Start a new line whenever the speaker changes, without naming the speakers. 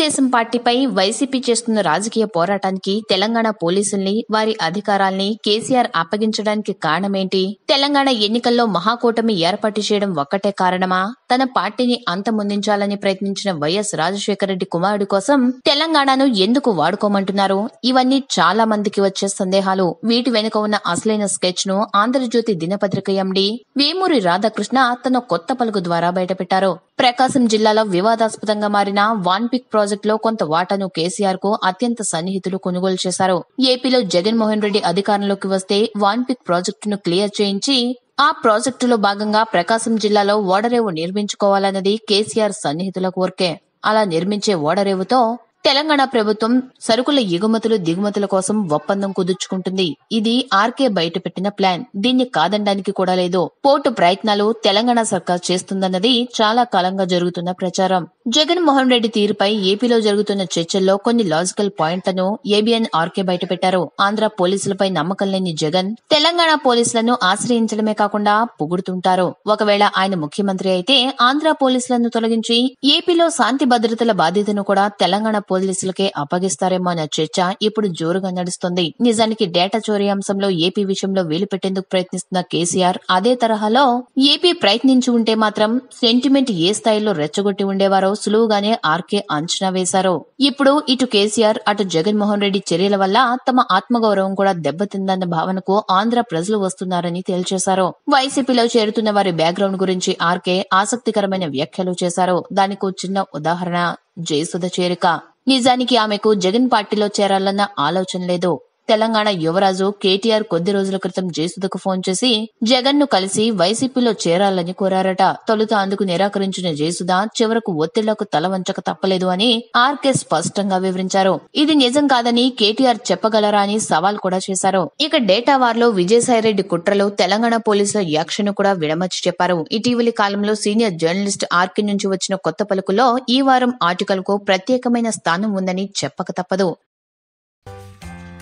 తెలుగుదేశం పార్టీపై వైసీపీ చేస్తున్న రాజకీయ పోరాటానికి తెలంగాణ పోలీసుల్ని వారి అధికారాల్ని కేసీఆర్ అప్పగించడానికి కారణమేంటి? తెలంగాణ ఎన్నికల్లో మహాకూటమి ఏర్పాటు చేయడం ఒక్కటే కారణమా? తన పార్టీని అంతమొందించాలని ప్రయత్నించిన వైఎస్ రాజశేఖర రెడ్డి కుమారుడి కోసం తెలంగాణను ఎందుకు వాడుకోమంటున్నారు? ఇవన్నీ చాలా మందికి వచ్చే సందేహాలు. వీటి వెనుక ఉన్న అసలైన స్కెచ్ను ఆంధ్రజ్యోతి దినపత్రిక ఎండి వేమూరి రాధాకృష్ణ తన కొత్త పలుకు ద్వారా బయటపెట్టారు. ప్రకాశం జిల్లాలో వివాదాస్పదంగా మారిన వాన్పిక్ ప్రాజెక్ట్లో కొంత వాటాను కేసీఆర్కు అత్యంత సన్నిహితులు కొనుగోలు చేశారు. ఏపీలో జగన్మోహన్ రెడ్డి అధికారంలోకి వస్తే వాన్పిక్ ప్రాజెక్టును క్లియర్ చేయించి ఆ ప్రాజెక్టులో భాగంగా ప్రకాశం జిల్లాలో ఓడరేవు నిర్మించుకోవాలన్నది కేసీఆర్ సన్నిహితుల కోరికే. అలా నిర్మించే ఓడరేవుతో తెలంగాణ ప్రభుత్వం సరుకుల ఎగుమతులు దిగుమతుల కోసం ఒప్పందం కుదుర్చుకుంటుంది. ఇది ఆర్కే బయటపెట్టిన ప్లాన్. దీన్ని కాదనడానికి కూడా లేదు. పోర్టు ప్రయత్నాలు తెలంగాణ సర్కార్ చేస్తుందన్నది చాలా కాలంగా జరుగుతున్న ప్రచారం. జగన్మోహన్ రెడ్డి తీరుపై ఏపీలో జరుగుతున్న చర్చల్లో కొన్ని లాజికల్ పాయింట్లను ఏబిఎన్ ఆర్కే బయటపెట్టారు. ఆంధ్ర పోలీసులపై నమ్మకం లేని జగన్ తెలంగాణ పోలీసులను ఆశ్రయించడమే కాకుండా పొగుడుతుంటారు. ఒకవేళ ఆయన ముఖ్యమంత్రి అయితే ఆంధ్ర పోలీసులను తొలగించి ఏపీలో శాంతి భద్రతల బాధ్యతను కూడా తెలంగాణ పోలీసులకే అప్పగిస్తారేమో అన్న చర్చ ఇప్పుడు జోరుగా నడుస్తుంది. నిజానికి డేటా చోరీ అంశంలో ఏపీ విషయంలో వేలు పెట్టేందుకు ప్రయత్నిస్తున్న కేసీఆర్ అదే తరహాలో ఏపీ ప్రయత్నించి ఉంటే మాత్రం సెంటిమెంట్ ఏ స్థాయిలో రెచ్చగొట్టి ఉండేవారో సులువుగానే ఆర్కే అంచనా వేశారు. ఇప్పుడు ఇటు కేసీఆర్ అటు జగన్మోహన్ రెడ్డి చర్యల వల్ల తమ ఆత్మగౌరవం కూడా దెబ్బతిందన్న భావనకు ఆంధ్ర ప్రజలు వస్తున్నారని తేల్చేశారు. వైసీపీలో చేరుతున్న వారి బ్యాక్గ్రౌండ్ గురించి ఆర్కే ఆసక్తికరమైన వ్యాఖ్యలు చేశారు. దానికి చిన్న ఉదాహరణ జయసుధ చేరిక. నిజానికి ఆమెకు జగన్ పార్టీలో చేరాలన్న ఆలోచన లేదు. తెలంగాణ యువరాజు కేటీఆర్ కొద్ది రోజుల క్రితం జేసుదకు ఫోన్ చేసి జగన్ను కలిసి వైసీపీలో చేరాలని కోరారట. తొలుత అందుకు నిరాకరించిన జేసుద చివరకు ఒత్తిళ్ళకు తల వంచక తప్పలేదు అని ఆర్కే స్పష్టంగా వివరించారు. ఇది నిజం కాదని కేటీఆర్ చెప్పగలరా అని సవాల్ కూడా చేశారు. ఇక డేటా వార్లో విజయసాయిరెడ్డి కుట్రలు తెలంగాణ పోలీసుల యాక్షన్ కూడా విడమర్చి చెప్పారు. ఇటీవలి కాలంలో సీనియర్ జర్నలిస్ట్ ఆర్కే నుంచి వచ్చిన కొత్త పలుకులో ఈ వారం ఆర్టికల్కు ప్రత్యేకమైన స్థానం ఉందని చెప్పక తప్పదు.